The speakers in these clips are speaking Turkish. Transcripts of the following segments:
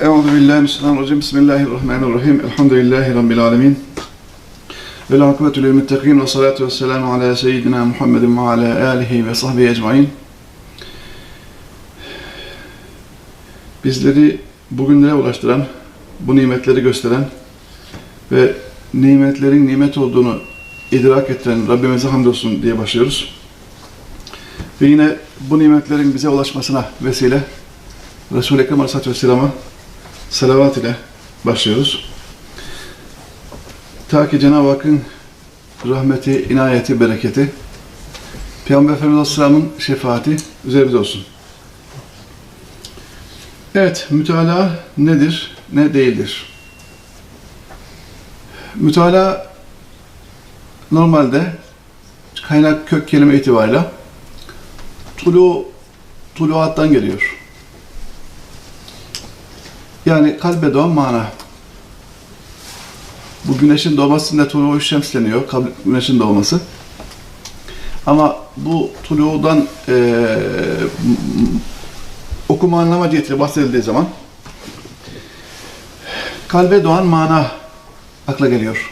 Euzu billahi mineşşeytanirracim. Bismillahirrahmanirrahim. Elhamdülillahi rabbil alamin. Vel akıbetu lil muttaqin ve salatu vesselamu ala seyyidina Muhammedin ve ala alihi ve sahbihi ecmaîn. Bizleri bugünlere ulaştıran, bu nimetleri gösteren ve nimetlerin nimet olduğunu idrak ettiren Rabbimize hamdolsun diye başlıyoruz. Ve yine bu nimetlerin bize ulaşmasına vesile Resul-i Ekrem Aleyhisselatü Vesselam'a salavat ile başlıyoruz. Ta ki Cenab-ı Hakk'ın rahmeti, inayeti, bereketi, Peygamber Efendimiz Aleyhisselam'ın şefaati üzerimize olsun. Evet, mütalaa nedir, ne değildir? Mütalaa normalde kaynak kök kelime itibariyle tulu, tuluattan geliyor. Yani kalbe doğan mana. Bu güneşin doğmasında tuluğu şems deniyor, kab- güneşin doğması. Ama bu tuluğdan eee okuma anlama cihetiyle bahsedildiği zaman kalbe doğan mana akla geliyor.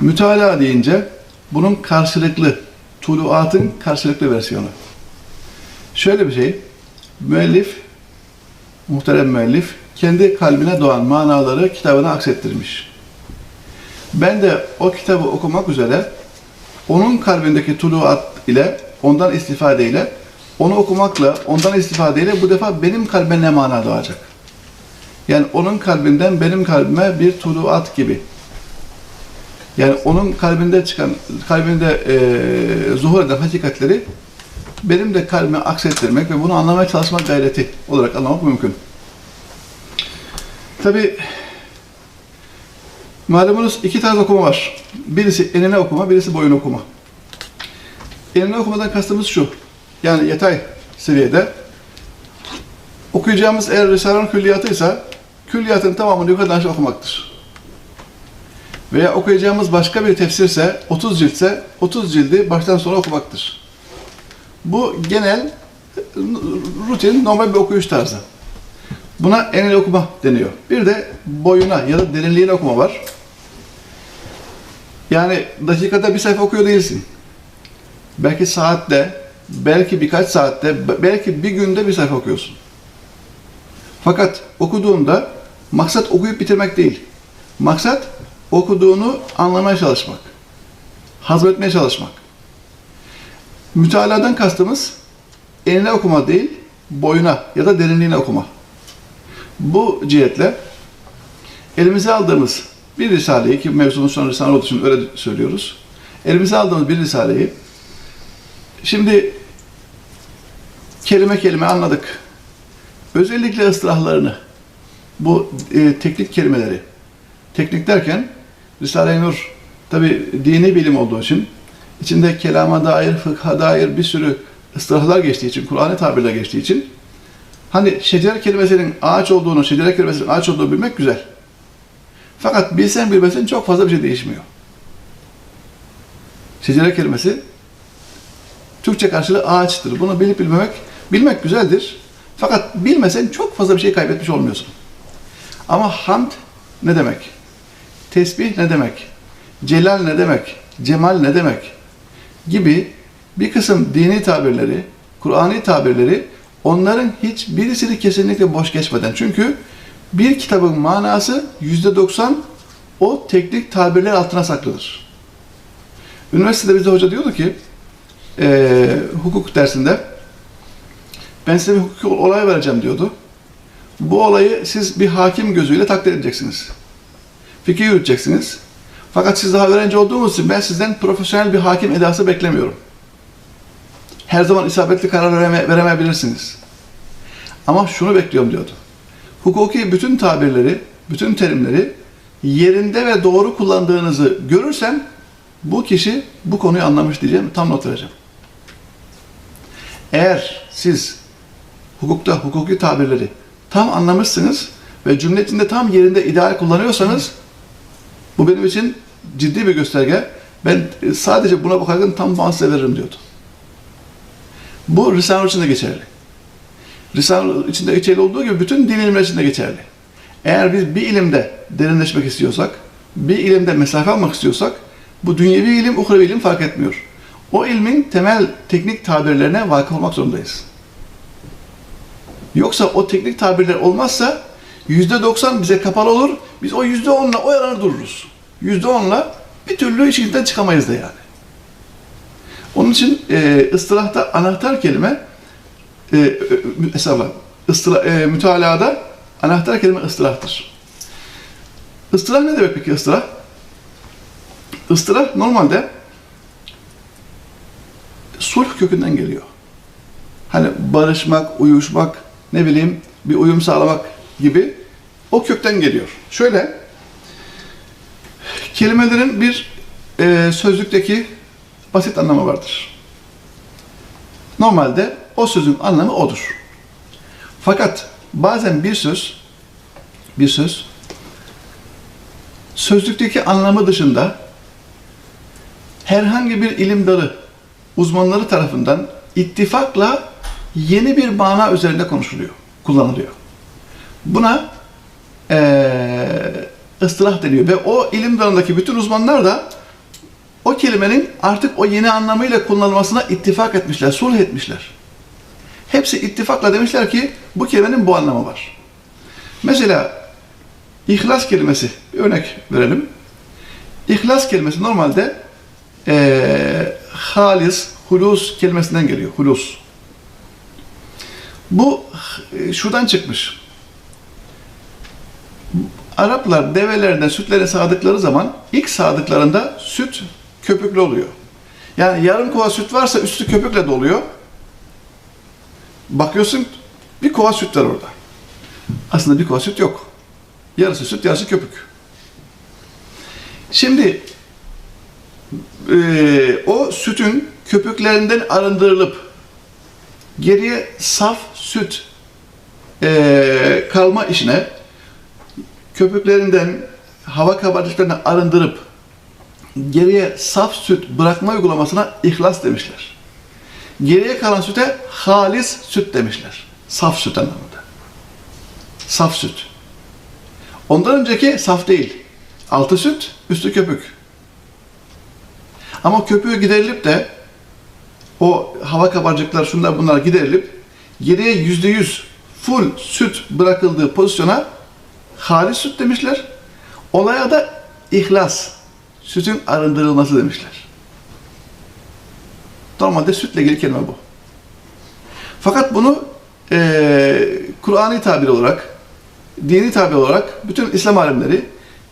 Mütalaa deyince bunun karşılıklı, tuluatın karşılıklı versiyonu. Şöyle bir şey, müellif, muhterem müellif, kendi kalbine doğan manaları kitabına aksettirmiş. Ben de o kitabı okumak üzere onun kalbindeki tuluat ile, ondan istifadeyle, onu okumakla, ondan istifadeyle bu defa benim kalbime ne mana doğacak? Yani onun kalbinden benim kalbime bir tuluat gibi. Yani onun kalbinde çıkan, kalbinde eee zuhur eden hakikatleri benim de kalbime aksettirmek ve bunu anlamaya çalışmak gayreti olarak anlamak mümkün. Tabi malumunuz iki tarz okuma var. Birisi enine okuma, birisi boyun okuma. Enine okumadan kastımız şu. Yani yatay seviyede okuyacağımız eğer Risale'nin külliyatıysa külliyatın tamamını yukarıdan aşağı okumaktır. Veya okuyacağımız başka bir tefsirse 30 ciltse 30 cildi baştan sona okumaktır. Bu genel rutin normal bir okuyuş tarzı. Buna enel okuma deniyor. Bir de boyuna ya da derinliğine okuma var. Yani dakikada bir sayfa okuyor değilsin. Belki saatte, belki birkaç saatte, belki bir günde bir sayfa okuyorsun. Fakat okuduğunda maksat okuyup bitirmek değil. Maksat okuduğunu anlamaya çalışmak. Hazmetmeye çalışmak. Mütaladan kastımız enine okuma değil, boyuna ya da derinliğine okuma. Bu cihetle elimize aldığımız bir risaleyi ki mevzumuz sonra risale olduğu için öyle söylüyoruz. Elimize aldığımız bir risaleyi şimdi kelime kelime anladık. Özellikle ıstılahlarını, bu e, teknik kelimeleri, teknik derken Risale-i Nur tabi dini bilim olduğu için içinde kelama dair, fıkha dair bir sürü ıstılahlar geçtiği için, Kur'an'ı tabirler geçtiği için Hani şecer kelimesinin ağaç olduğunu, şecere kelimesinin ağaç olduğunu bilmek güzel. Fakat bilsen bilmesen çok fazla bir şey değişmiyor. Şecere kelimesi Türkçe karşılığı ağaçtır. Bunu bilip bilmemek, bilmek güzeldir. Fakat bilmesen çok fazla bir şey kaybetmiş olmuyorsun. Ama hamd ne demek? Tesbih ne demek? Celal ne demek? Cemal ne demek? Gibi bir kısım dini tabirleri, Kur'ani tabirleri onların hiçbirisini kesinlikle boş geçmeden. Çünkü bir kitabın manası yüzde doksan o teknik tabirler altına saklıdır. Üniversitede bize hoca diyordu ki, e, hukuk dersinde, ben size bir hukuki olay vereceğim diyordu. Bu olayı siz bir hakim gözüyle takdir edeceksiniz. Fikir yürüteceksiniz. Fakat siz daha öğrenci olduğunuz için ben sizden profesyonel bir hakim edası beklemiyorum her zaman isabetli karar vereme, veremeyebilirsiniz. Ama şunu bekliyorum diyordu. Hukuki bütün tabirleri, bütün terimleri yerinde ve doğru kullandığınızı görürsem bu kişi bu konuyu anlamış diyeceğim, tam not vereceğim. Eğer siz hukukta hukuki tabirleri tam anlamışsınız ve cümle içinde tam yerinde ideal kullanıyorsanız bu benim için ciddi bir gösterge. Ben sadece buna bakarken tam puan size veririm diyordu. Bu Risale-i için de geçerli. Risale içinde geçerli olduğu gibi bütün din ilimler için de geçerli. Eğer biz bir ilimde derinleşmek istiyorsak, bir ilimde mesafe almak istiyorsak, bu dünyevi ilim, uhrevi ilim fark etmiyor. O ilmin temel teknik tabirlerine vakıf olmak zorundayız. Yoksa o teknik tabirler olmazsa yüzde doksan bize kapalı olur. Biz o yüzde onla o yalanı dururuz. Yüzde onla bir türlü işinden çıkamayız da yani. Onun için e, ıstılahta anahtar kelime e, e, hesapla, ıstıla, e, mütalada anahtar kelime ıstılahtır. Istılah ne demek peki ıstılah? Istılah normalde sulh kökünden geliyor. Hani barışmak, uyuşmak, ne bileyim bir uyum sağlamak gibi o kökten geliyor. Şöyle kelimelerin bir e, sözlükteki basit anlamı vardır. Normalde o sözün anlamı odur. Fakat bazen bir söz bir söz sözlükteki anlamı dışında herhangi bir ilim dalı uzmanları tarafından ittifakla yeni bir mana üzerinde konuşuluyor, kullanılıyor. Buna eee ıstılah deniyor ve o ilim dalındaki bütün uzmanlar da kelimenin artık o yeni anlamıyla kullanılmasına ittifak etmişler, sulh etmişler. Hepsi ittifakla demişler ki bu kelimenin bu anlamı var. Mesela ihlas kelimesi, bir örnek verelim. İhlas kelimesi normalde eee halis, hulus kelimesinden geliyor. Hulus. Bu e, şuradan çıkmış. Araplar develerine sütleri sağdıkları zaman ilk sağdıklarında süt köpüklü oluyor. Yani yarım kova süt varsa üstü köpükle doluyor. Bakıyorsun bir kova süt var orada. Aslında bir kova süt yok. Yarısı süt, yarısı köpük. Şimdi e, o sütün köpüklerinden arındırılıp geriye saf süt e, kalma işine köpüklerinden hava kabarcıklarını arındırıp geriye saf süt bırakma uygulamasına ihlas demişler. Geriye kalan süte halis süt demişler. Saf süt anlamında. Saf süt. Ondan önceki saf değil. Altı süt, üstü köpük. Ama köpüğü giderilip de o hava kabarcıklar şunlar bunlar giderilip geriye yüzde yüz full süt bırakıldığı pozisyona halis süt demişler. Olaya da ihlas, sütün arındırılması demişler. Normalde sütle ilgili kelime bu. Fakat bunu e, Kur'an'i tabir olarak, dini tabir olarak bütün İslam alimleri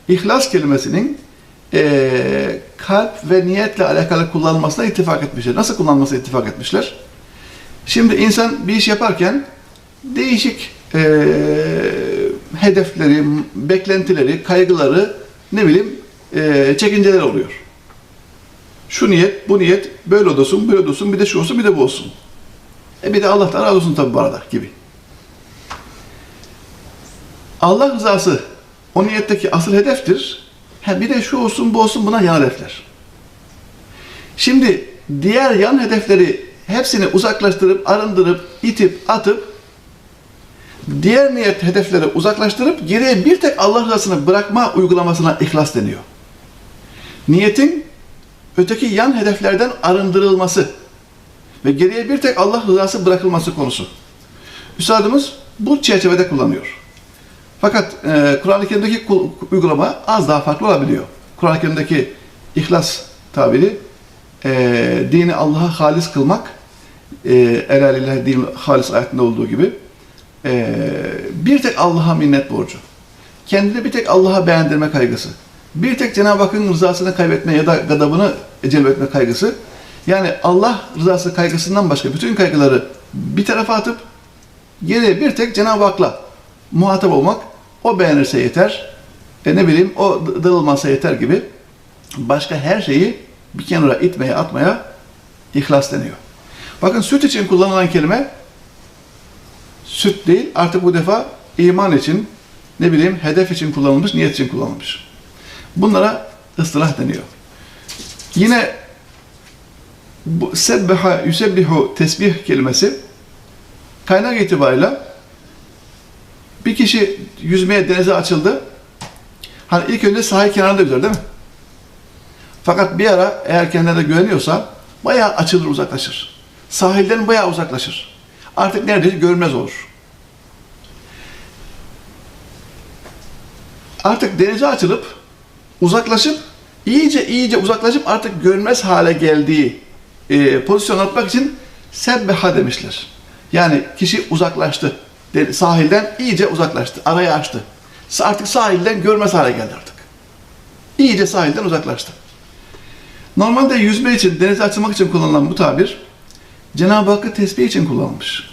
ihlas kelimesinin e, kalp ve niyetle alakalı kullanılmasına ittifak etmişler. Nasıl kullanılmasına ittifak etmişler? Şimdi insan bir iş yaparken değişik e, hedefleri, beklentileri, kaygıları, ne bileyim e, çekinceler oluyor. Şu niyet, bu niyet, böyle olsun, böyle olsun, bir de şu olsun, bir de bu olsun. E bir de Allah'tan razı olsun tabi bu arada gibi. Allah rızası o niyetteki asıl hedeftir. Ha bir de şu olsun, bu olsun buna yan hedefler. Şimdi diğer yan hedefleri hepsini uzaklaştırıp, arındırıp, itip, atıp diğer niyet hedefleri uzaklaştırıp geriye bir tek Allah rızasını bırakma uygulamasına ihlas deniyor. Niyetin öteki yan hedeflerden arındırılması ve geriye bir tek Allah rızası bırakılması konusu. Üstadımız bu çerçevede kullanıyor. Fakat e, Kur'an-ı Kerim'deki uygulama az daha farklı olabiliyor. Kur'an-ı Kerim'deki ihlas tabiri e, dini Allah'a halis kılmak e, Ela lillahi din halis ayetinde olduğu gibi e, bir tek Allah'a minnet borcu. Kendini bir tek Allah'a beğendirme kaygısı. Bir tek Cenab-ı Hakk'ın rızasını kaybetme ya da gadabını celbetme kaygısı. Yani Allah rızası kaygısından başka bütün kaygıları bir tarafa atıp geriye bir tek Cenab-ı Hak'la muhatap olmak, o beğenirse yeter, e ne bileyim o dağılmazsa yeter gibi başka her şeyi bir kenara itmeye, atmaya ihlas deniyor. Bakın süt için kullanılan kelime süt değil, artık bu defa iman için, ne bileyim hedef için kullanılmış, niyet için kullanılmış. Bunlara ıstılah deniyor. Yine bu sebbeha, yüsebbihu tesbih kelimesi kaynak itibariyle Bir kişi yüzmeye denize açıldı. Hani ilk önce sahil kenarında yüzer değil mi? Fakat bir ara eğer kendine güveniyorsa bayağı açılır uzaklaşır. Sahilden bayağı uzaklaşır. Artık neredeyse görünmez olur. Artık denize açılıp uzaklaşıp iyice iyice uzaklaşıp artık görünmez hale geldiği e, pozisyon atmak için sebbeha demişler. Yani kişi uzaklaştı. De- Sahilden iyice uzaklaştı. Arayı açtı. Artık sahilden görmez hale geldi artık. İyice sahilden uzaklaştı. Normalde yüzme için, denize açılmak için kullanılan bu tabir Cenab-ı Hakk'ı tesbih için kullanılmış.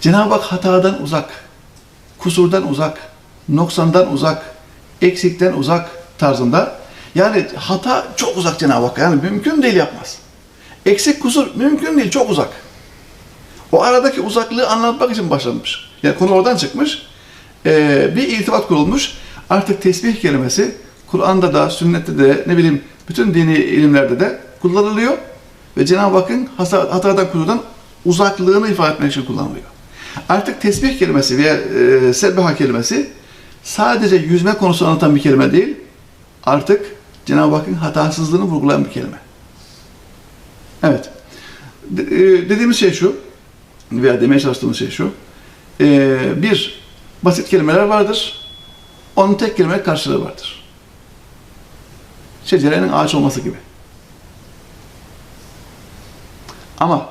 Cenab-ı Hak hatadan uzak, kusurdan uzak, noksandan uzak, eksikten uzak tarzında. Yani hata çok uzak Cenab-ı Hakk'a. Yani mümkün değil yapmaz. Eksik kusur mümkün değil, çok uzak. O aradaki uzaklığı anlatmak için başlanmış. Yani konu oradan çıkmış. Ee, bir irtibat kurulmuş. Artık tesbih kelimesi Kur'an'da da, sünnette de, ne bileyim bütün dini ilimlerde de kullanılıyor. Ve Cenab-ı Hakk'ın hatadan kusurdan uzaklığını ifade etmek için kullanılıyor. Artık tesbih kelimesi veya e, sebbeha kelimesi sadece yüzme konusunu anlatan bir kelime değil, artık Cenab-ı Hakk'ın hatasızlığını vurgulayan bir kelime. Evet. E, dediğimiz şey şu, veya demeye çalıştığımız şey şu. E, bir, basit kelimeler vardır. Onun tek kelime karşılığı vardır. Şecerenin ağaç olması gibi. Ama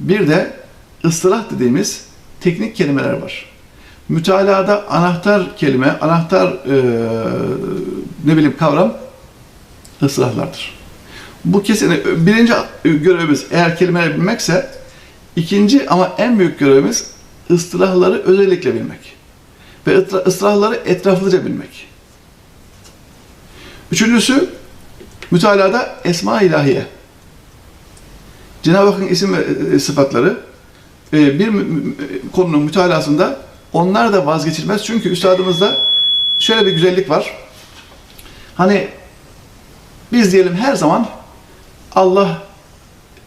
bir de ıstılah dediğimiz teknik kelimeler var. Mütalada anahtar kelime, anahtar e, ne bileyim kavram ıslahlardır. Bu kesin birinci görevimiz eğer kelimeleri bilmekse ikinci ama en büyük görevimiz ıstılahları özellikle bilmek. Ve ıstılahları etraflıca bilmek. Üçüncüsü mütalada esma ilahiye. Cenab-ı Hakk'ın isim ve e, sıfatları e, bir konunun mütalasında onlar da vazgeçilmez. Çünkü üstadımızda şöyle bir güzellik var. Hani biz diyelim her zaman Allah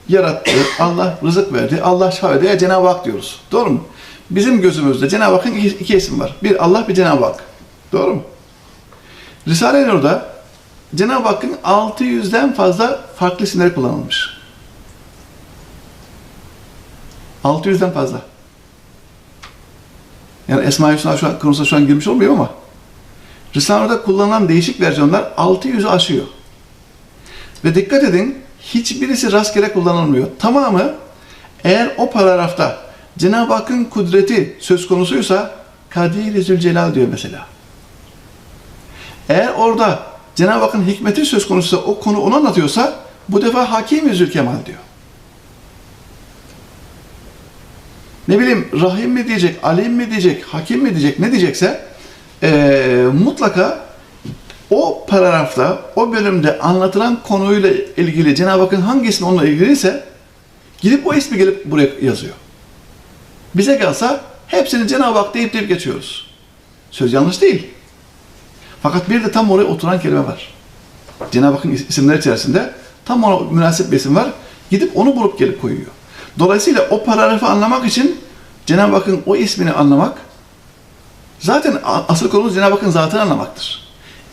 yarattı, Allah rızık verdi, Allah ya Cenab-ı Hak diyoruz. Doğru mu? Bizim gözümüzde Cenab-ı Hakk'ın iki, iki isim var. Bir Allah, bir Cenab-ı Hak. Doğru mu? Risale-i Nur'da Cenab-ı Hakk'ın 600'den fazla farklı isimleri kullanılmış. 600'den fazla. Yani Esma-i Hüsna şu an, konusuna şu an girmiş olmuyor ama Risale'de kullanılan değişik versiyonlar 600'ü aşıyor. Ve dikkat edin, hiçbirisi rastgele kullanılmıyor. Tamamı eğer o paragrafta Cenab-ı Hakk'ın kudreti söz konusuysa Kadir-i Zülcelal diyor mesela. Eğer orada Cenab-ı Hakk'ın hikmeti söz konusuysa o konu onu anlatıyorsa bu defa Hakim-i Zülkemal diyor. Ne bileyim Rahim mi diyecek, Alim mi diyecek, Hakim mi diyecek, ne diyecekse eee, mutlaka o paragrafta, o bölümde anlatılan konuyla ilgili Cenab-ı Hakk'ın hangi ismi onunla ilgiliyse gidip o ismi gelip buraya yazıyor. Bize gelse hepsini Cenab-ı Hak deyip deyip geçiyoruz. Söz yanlış değil. Fakat bir de tam oraya oturan kelime var. Cenab-ı Hakk'ın is- isimleri içerisinde tam ona münasip bir isim var. Gidip onu bulup gelip koyuyor. Dolayısıyla o paragrafı anlamak için Cenab-ı Hakk'ın o ismini anlamak zaten asıl konumuz Cenab-ı Hakk'ın zatını anlamaktır.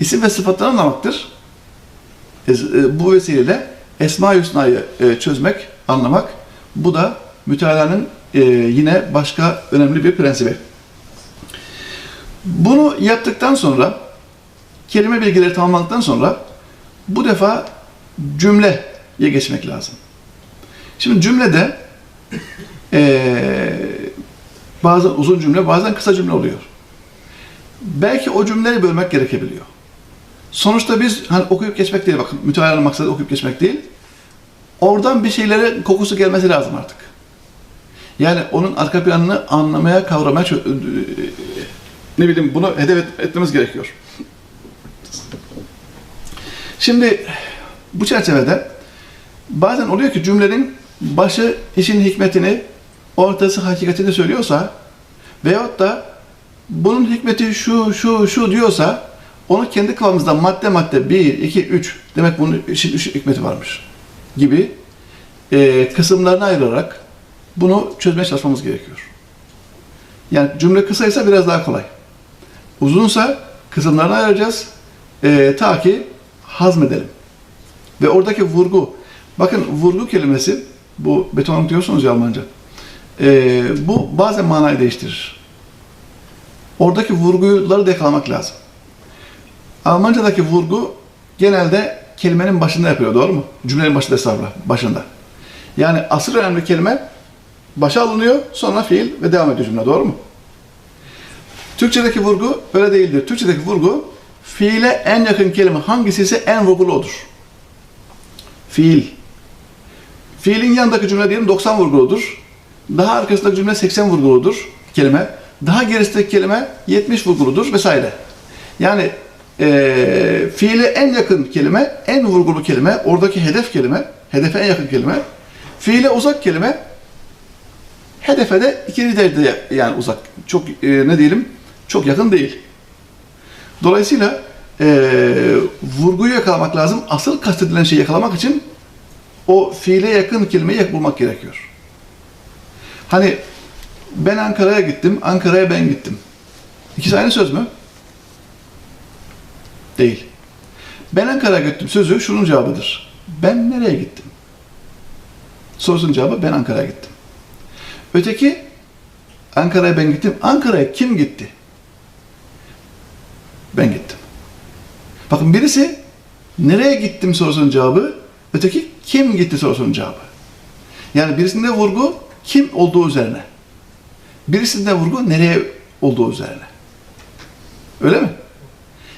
İsim ve sıfatları anlamaktır. E, Bu vesileyle Esma-i Hüsna'yı e, çözmek, anlamak bu da mütealanın e, yine başka önemli bir prensibi. Bunu yaptıktan sonra kelime bilgileri tamamladıktan sonra bu defa cümleye geçmek lazım. Şimdi cümlede eee bazen uzun cümle, bazen kısa cümle oluyor. Belki o cümleleri bölmek gerekebiliyor. Sonuçta biz hani okuyup geçmek değil, bakın mütealanın maksadı okuyup geçmek değil. Oradan bir şeylere kokusu gelmesi lazım artık. Yani onun arka planını anlamaya, kavramaya, çö- ne bileyim bunu hedef et- etmemiz gerekiyor. Şimdi bu çerçevede bazen oluyor ki cümlenin başı işin hikmetini, ortası hakikatini söylüyorsa veyahut da bunun hikmeti şu, şu, şu diyorsa onu kendi kafamızda madde madde 1, 2, 3 demek bunun işin üç hikmeti varmış gibi e, kısımlarına ayırarak bunu çözmeye çalışmamız gerekiyor. Yani cümle kısaysa biraz daha kolay. Uzunsa kısımlarını ayıracağız e, ta ki hazmedelim. Ve oradaki vurgu, bakın vurgu kelimesi, bu beton diyorsunuz ya Almanca, e, bu bazen manayı değiştirir. Oradaki vurguları da yakalamak lazım. Almancadaki vurgu genelde kelimenin başında yapıyor, doğru mu? Cümlenin başında estağfurullah, başında. Yani asıl önemli kelime başa alınıyor, sonra fiil ve devam ediyor cümle, doğru mu? Türkçedeki vurgu öyle değildir. Türkçedeki vurgu fiile en yakın kelime hangisi ise en vurgulu odur. Fiil. Fiilin yanındaki cümle diyelim 90 vurguludur. Daha arkasındaki cümle 80 vurguludur kelime. Daha gerisindeki kelime 70 vurguludur vesaire. Yani eee fiile en yakın kelime, en vurgulu kelime, oradaki hedef kelime, hedefe en yakın kelime. Fiile uzak kelime, hedefe de ikinci derecede yani uzak. Çok e, ne diyelim? Çok yakın değil. Dolayısıyla e, vurguyu yakalamak lazım. Asıl kastedilen şeyi yakalamak için o fiile yakın kelimeyi bulmak gerekiyor. Hani ben Ankara'ya gittim, Ankara'ya ben gittim. İkisi aynı söz mü? Değil. Ben Ankara'ya gittim sözü şunun cevabıdır. Ben nereye gittim? Sorusunun cevabı ben Ankara'ya gittim. Öteki Ankara'ya ben gittim. Ankara'ya kim gitti? Ben gittim. Bakın birisi nereye gittim sorusunun cevabı, öteki kim gitti sorusunun cevabı. Yani birisinde vurgu kim olduğu üzerine. Birisinde vurgu nereye olduğu üzerine. Öyle mi?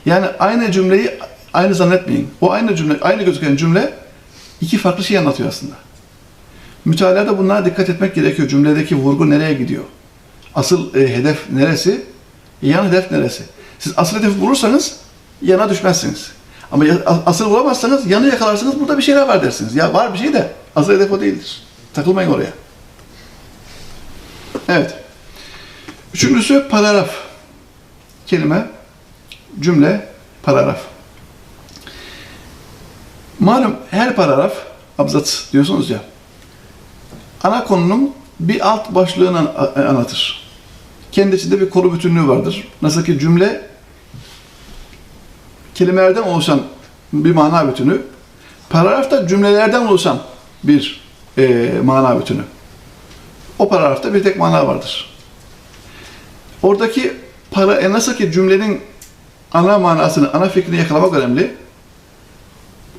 Yani aynı cümleyi aynı zannetmeyin. O aynı cümle, aynı gözüken cümle iki farklı şey anlatıyor aslında. Mütalalada bunlara dikkat etmek gerekiyor. Cümledeki vurgu nereye gidiyor? Asıl e, hedef neresi? Yan hedef neresi? Siz asıl hedefi bulursanız yana düşmezsiniz. Ama asıl bulamazsanız yanı yakalarsınız burada bir şeyler var dersiniz. Ya var bir şey de asıl hedef o değildir. Takılmayın oraya. Evet. Üçüncüsü paragraf. Kelime, cümle, paragraf. Malum her paragraf, abzat diyorsunuz ya, ana konunun bir alt başlığını an- anlatır. Kendi içinde bir konu bütünlüğü vardır. Nasıl ki cümle kelimelerden oluşan bir mana bütünü, paragraf da cümlelerden oluşan bir e, mana bütünü. O paragrafta bir tek mana vardır. Oradaki para, e, nasıl ki cümlenin ana manasını, ana fikrini yakalamak önemli.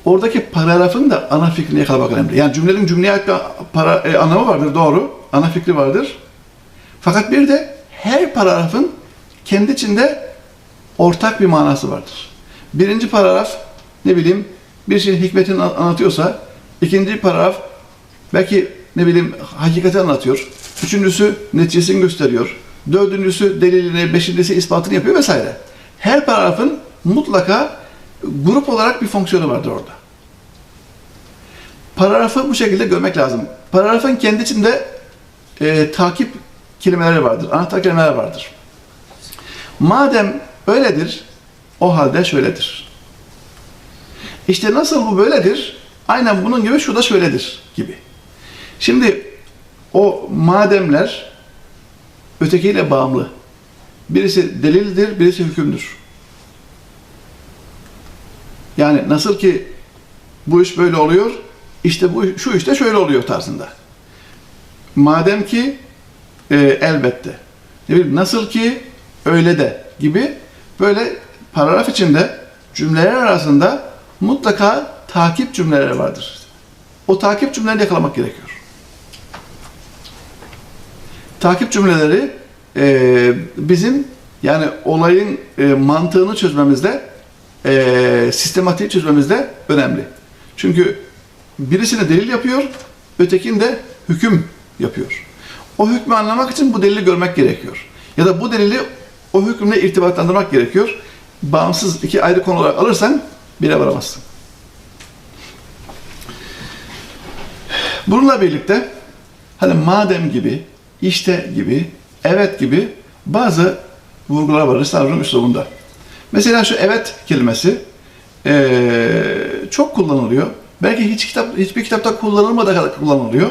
Oradaki paragrafın da ana fikrini yakalamak önemli. Yani cümlenin cümleye ait bir para, e, anlamı vardır, doğru. Ana fikri vardır. Fakat bir de her paragrafın kendi içinde ortak bir manası vardır. Birinci paragraf, ne bileyim, bir şeyin hikmetini an- anlatıyorsa, ikinci paragraf belki ne bileyim hakikati anlatıyor. Üçüncüsü neticesini gösteriyor. Dördüncüsü delilini, beşincisi ispatını yapıyor vesaire. Her paragrafın mutlaka grup olarak bir fonksiyonu vardır orada. Paragrafı bu şekilde görmek lazım. Paragrafın kendi içinde e, takip kelimeleri vardır, anahtar kelimeler vardır. Madem öyledir, o halde şöyledir. İşte nasıl bu böyledir, aynen bunun gibi şu şöyledir gibi. Şimdi o mademler ötekiyle bağımlı. Birisi delildir, birisi hükümdür. Yani nasıl ki bu iş böyle oluyor, işte bu şu işte şöyle oluyor tarzında. Madem ki e, elbette. Ne bileyim, nasıl ki öyle de gibi böyle paragraf içinde cümleler arasında mutlaka takip cümleleri vardır. O takip cümleleri yakalamak gerekiyor. Takip cümleleri e, bizim yani olayın e, mantığını çözmemizde, e, sistematiği çözmemizde önemli. Çünkü birisine delil yapıyor, ötekinde hüküm yapıyor. O hükmü anlamak için bu delili görmek gerekiyor. Ya da bu delili o hükümle irtibatlandırmak gerekiyor. Bağımsız iki ayrı konu olarak alırsan bire varamazsın. Bununla birlikte hani madem gibi, işte gibi, evet gibi bazı vurgular var Risale-i üslubunda. Mesela şu evet kelimesi eee, çok kullanılıyor. Belki hiç kitap hiçbir kitapta kullanılmadığı kadar kullanılıyor.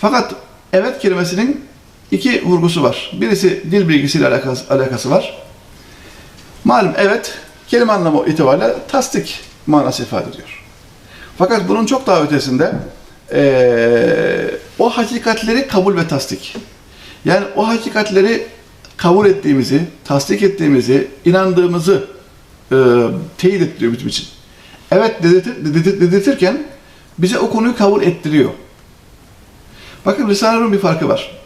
Fakat evet kelimesinin iki vurgusu var. Birisi dil bilgisiyle alakası, alakası var. Malum evet, kelime anlamı itibariyle tasdik manası ifade ediyor. Fakat bunun çok daha ötesinde eee, o hakikatleri kabul ve tasdik. Yani o hakikatleri kabul ettiğimizi, tasdik ettiğimizi, inandığımızı eee teyit ettiriyor bizim için. Evet dedirtir, dedirtir- dedirtirken bize o konuyu kabul ettiriyor. Bakın Risale-i bir farkı var.